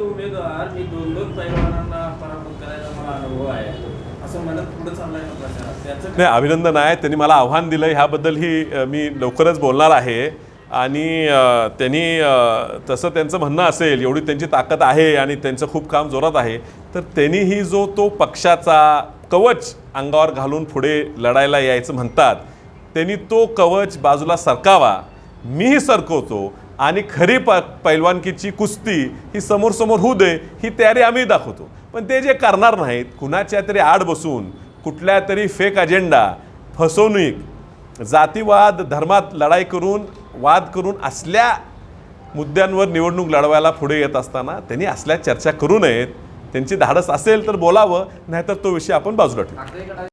उमेदवार मी दोन दोन पैलवानांना पराभूत करायचा मला अनुभव आहे. असं म्हणत पुढे चाललाय ना प्रचारात त्याचं नाही अभिनंदन आहे. त्यांनी मला आव्हान दिलं ह्याबद्दल ही मी लवकरच बोलणार आहे. आणि अ, त्यांनी अ, तसं त्यांचं म्हणणं असेल एवढी त्यांची ताकद आहे आणि त्यांचं खूप काम जोरात आहे तर त्यांनीही जो तो पक्षाचा कवच अंगावर घालून पुढे लढायला यायचं म्हणतात त्यांनी तो कवच बाजूला सरकावा. मीही सरकवतो. आणि खरी प पैलवानकीची कुस्ती ही समोर समोर होऊ दे ही तयारी आम्ही दाखवतो. पण ते जे करणार नाहीत कुणाच्या तरी आड बसून कुठल्या तरी फेक अजेंडा फसवणूक जातीवाद धर्मात लढाई करून वाद करून असल्या मुद्द्यांवर निवडणूक लढवायला पुढे येत असताना त्यांनी असल्या चर्चा करू नयेत त्यांची धाडस असेल तर बोलावं नाहीतर तो विषय आपण बाजूला ठेवू.